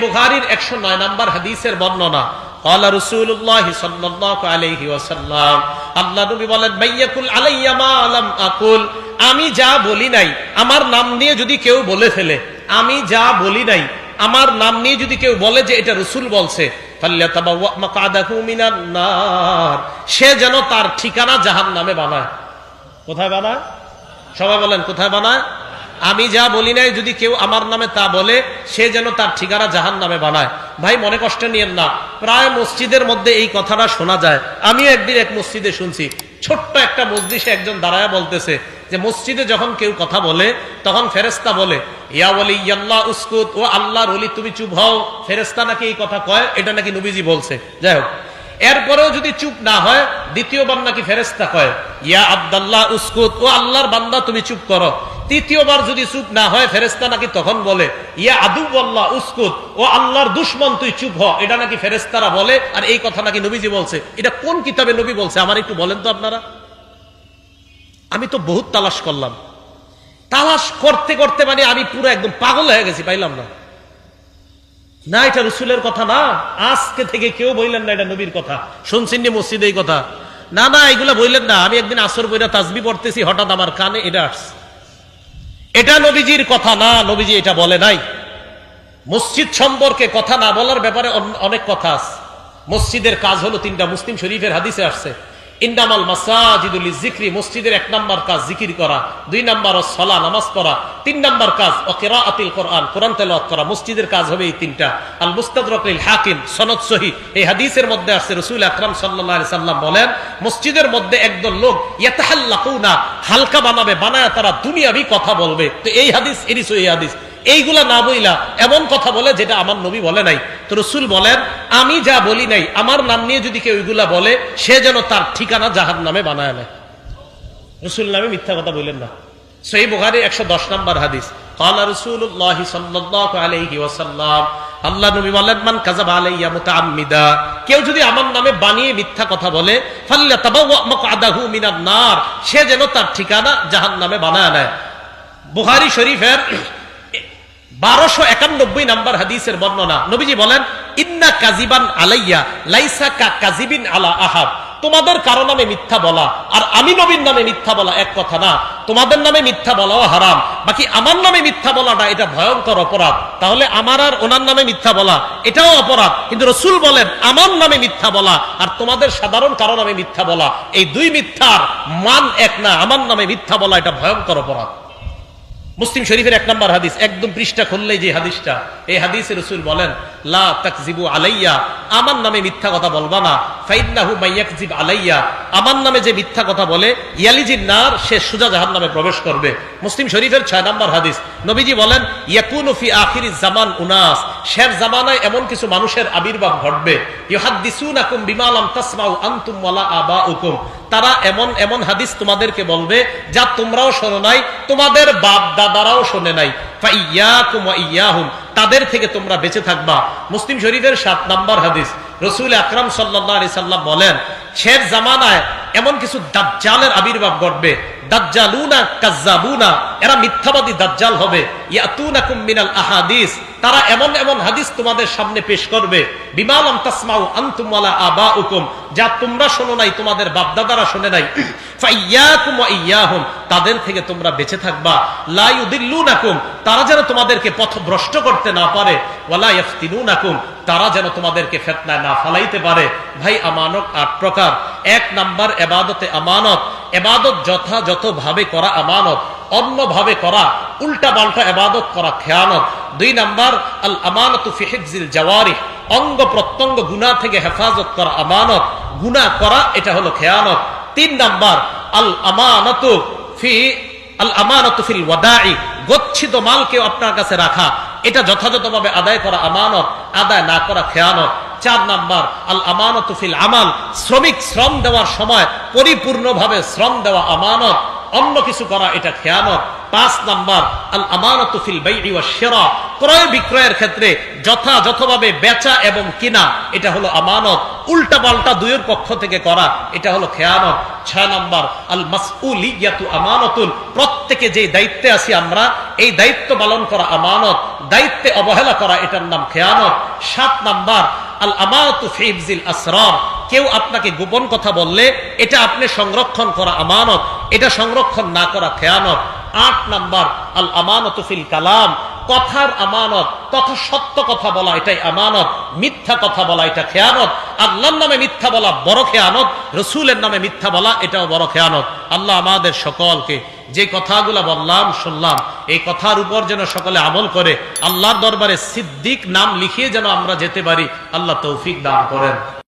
বুহারির একশো নয় নম্বর হাদিসের বর্ণনা আমি যা বলি নাই, আমার নাম নিয়ে যদি কেউ বলে ফেলে, আমি যা বলি নাই, আমার নাম নিয়ে যদি কেউ বলে যে এটা রসুল বলছে সে যেন তার ঠিকানা জাহান নামে বানায়। কোথায় বানায়? সবাই বলেন, কোথায় বানায়? আমি যা বলি নাই, যদি কেউ আমার নামে তা বলে, সে যেন তার ঠিকানা জাহান নামে বানায়। ভাই, মনে কষ্ট নিয়েন না। প্রায় মসজিদের মধ্যে এই কথাটা শোনা যায়। আমি একদিন এক মসজিদে শুনছি, ছোট্ট একটা মসজিদে একজন দাঁড়ায় বলতেছে যে, মসজিদে যখন কেউ কথা বলে, তখন ফেরেস্তা বলে, ইয়া বলি ইয়াল্লাহ উস্কুত, ও আল্লাহর অলি তুমি চুপ হও। ফেরেস্তা নাকি এই কথা কয়, এটা নাকি নবীজি বলছে। যাই হোক, এরপরেও যদি চুপ না হয়, দ্বিতীয়বার নাকি ফেরেস্তা কয়, ইয়া আব্দাল্লাহ, উস্কুত, ও আল্লাহর বান্দা, তুমি চুপ করো। তৃতীয়বার যদি চুপ না হয় ফেরেস্তা নাকি তখন বলে, ইয়া আদুবল্লাহ উস্কুত, ও আল্লাহর দুশ্মন তুই চুপ হ। এটা নাকি ফেরেস্তারা বলে, আর এই কথা নাকি নবীজি বলছে। এটা কোন কিতাবে নবী বলছে? আমার একটু বলেন তো আপনারা। আমি তো বহুত তালাশ করলাম। তালাশ করতে করতে মানে আমি পুরো একদম পাগল হয়ে গেছি, পাইলাম না। না, এটা রসুলের কথা না। আজকে থেকে কেউ বললেন না এটা নবীর কথা। শুনছেন মসজিদে এই কথা? না না, এগুলা বললেন না। আমি একদিন আসর বইরা তাজবি পড়তেছি, হঠাৎ আমার কানে এটা আসছে। এটা নবীজির কথা না, নবীজি এটা বলে নাই। মসজিদ সম্পর্কে কথা না বলার ব্যাপারে অনেক কথা আছে। মসজিদের কাজ হলো তিনটা মুসলিম শরীফের হাদিসে আসছে। ইন্দামাল মাসাজিদুল জিক্রি মসজিদের এক কাজ জিকির করা, দুই সলা নামাজ পড়া, তিন কাজ ও আতিল কোরআন কোরআন করা, মসজিদের কাজ হবে এই তিনটা। আল মুস্তাদরকিল হাকিম, সনদ সহি, এই হাদিসের মধ্যে আসছে রসুল আকরাম আলাইহি সাল্লাম বলেন, মসজিদের মধ্যে একদল লোক, ইয়াতাহাল্লাকুনা, হালকা বানাবে, বানায় তারা দুনিয়াবি কথা বলবে। তো এই হাদিস, এরই সহি হাদিস। এইগুলা না বইলা এমন কথা বলে যেটা আমার নবী বলে নাই। তো রসুল বলেন, আমি যা বলি নাই, আমার নাম নিয়ে যদি কেউ ওইগুলা বলে, সে যেন তার ঠিকানা জাহার নামে বানায় নেয় রসুল নামে মিথ্যা কথা বললেন না। সেই বোহারে একশো দশ নম্বর হাদিস কালা রসুল্লাহ আলহি আল্লাহ নবী বলেন, মান কাজাব আলাইয়া আম্মিদা কেউ যদি আমার নামে বানিয়ে মিথ্যা কথা বলে নার, সে যেন তার ঠিকানা জাহান্নামে বানায় নেয় শরীফের বারোশো একানব্বই নাম্বার হাদিসের বর্ণনা। নবীজি বলেন, ইন্না কাজিবান আলাইয়া লাইসা কা কাজিবিন আলা আহাদ। তোমাদের কারও নামে মিথ্যা বলা আর আমি নামে মিথ্যা বলা এক কথা না। তোমাদের নামে মিথ্যা বলাও হারাম। বাকি আমার নামে মিথ্যা বলাটা এটা ভয়ঙ্কর অপরাধ। তাহলে আমার আর ওনার নামে মিথ্যা বলা, এটাও অপরাধ। কিন্তু রসুল বলেন, আমার নামে মিথ্যা বলা আর তোমাদের সাধারণ কারও নামে মিথ্যা বলা। এই দুই মিথ্যার মান এক না। আমার নামে মিথ্যা বলা এটা ভয়ঙ্কর অপরাধ। মুসলিম শরীফের এক নম্বর হাদিস, একদম পৃষ্ঠা খুললেই যে হাদিসটা, এই হাদিসে রসুল বলেন আলাইয়া, আমার নামে মিথ্যা কথা বলবা না, ফাইন্নাহু মাইয়াকজিব আলাইয়া। আমার নামে যে মিথ্যা কথা বলে ইয়ালিজির নার, সে সুজা জাহান নামে প্রবেশ করবে। মুসলিম শরীফের ছয় নম্বর হাদিস, নবীজি বলেন, ইয়াকুনু আখিরি জামান উনাস, শের জামানায় এমন কিছু মানুষের আবির্ভাব ঘটবে। ইউহাদ্দিসুনাকুম বিমা লাম তাসমাউ আনতুম ওয়ালা আবাউকুম। তারা এমন এমন হাদিস তোমাদেরকে বলবে যা তোমরাও শোনো নাই, তোমাদের বাপ দাদারাও শোনে নাই। তাদের থেকে তোমরা বেঁচে থাকবা। মুসলিম শরীফের সাত নাম্বার হাদিস, রসুল আকরাম সাল্লাল্লাহু সাল্লাম বলেন, শের জামানায় এমন কিছু দাজ্জালের আবির্ভাব ঘটবে। দাজ্জালুনা কাজ্জাবুনা, এরা মিথ্যাবাদী দাজ্জাল হবে। ইয়াতুনাকুম মিনাল আহাদিস, তারা এমন এমন হাদিস তোমাদের সামনে পেশ করবে। বিমালাম তাসমাউ আনতুম ওয়ালা আবাউকুম, যা তোমরা শোনো নাই, তোমাদের বাপদাদারা শোনে নাই। ফাইয়াকুম ওয়া ইয়াহুম, তাদের থেকে তোমরা বেঁচে থাকবা। লা ইউদিল্লুনাকুম, তারা যেন তোমাদেরকে পথভ্রষ্ট করতে না পারে। ওয়ালা ইয়াফতিনুনাকুম, তারা যেন তোমাদেরকে ফেতনায় না ফালাইতে পারে। ভাই আমানক আট প্রকার। এক নাম্বার এবাদতে আমানত। এবাদত যথাযথভাবে করা আমানত, অন্যভাবে করা, উল্টা পাল্টা এবাদত করা খেয়ানত। দুই নাম্বার, আল আমানত ফিহিজিল জওয়ারি অঙ্গ প্রত্যঙ্গ গুণা থেকে হেফাজত করা আমানত। গুণা করা, এটা হলো খেয়ানত। তিন নাম্বার, আল আমানত ফি, আল আমানত ফিল ওয়াদাই, গচ্ছিত মালকে আপনার কাছে রাখা। এটা যথাযথভাবে আদায় করা আমানত, আদায় না করা খেয়ানত। চার নাম্বার, আল আমানত ফিল আমাল, শ্রমিক শ্রম দেওয়ার সময় পরিপূর্ণভাবে শ্রম দেওয়া আমানত, অন্য কিছু করা এটা খেয়ানত। পাঁচ নাম্বার, আল আমানত ফিল বাই'i ওয়াশ শিরা, ক্রয় বিক্রয়ের ক্ষেত্রে যথাযথভাবে বেচা এবং কিনা, এটা হলো আমানত। উল্টা পাল্টা দুইয়ের পক্ষ থেকে করা, এটা হলো খেয়ানত। ছয় নাম্বার, আল মাসউলিয়াতু আমানতুল প্রত্যেকে যে দায়িত্বে আছি আমরা, এই দায়িত্ব পালন করা আমানত, দায়িত্বে অবহেলা করা এটার নাম খেয়ানত। সাত নাম্বার আল আমানতু ফি আসরার। কেউ আপনাকে গোপন কথা বললে, এটা আপনি সংরক্ষণ করা আমানত, এটা সংরক্ষণ না করা খেয়ানত। আট নাম্বার আল আমানত ফিল কালাম। কথার আমানত, তথা সত্য কথা বলা এটাই আমানত, মিথ্যা কথা বলা এটা খেয়ানত, আল্লাহর নামে মিথ্যা বলা বড় খেয়ানত, রসুলের নামে মিথ্যা বলা এটাও বড় খেয়ানত। আল্লাহ আমাদের সকলকে যে কথাগুলা বললাম, শুনলাম, এই কথার উপর যেন সকলে আমল করে, আল্লাহর দরবারে সিদ্দিক নাম লিখিয়ে যেন আমরা যেতে পারি, আল্লাহ তৌফিক দান করেন।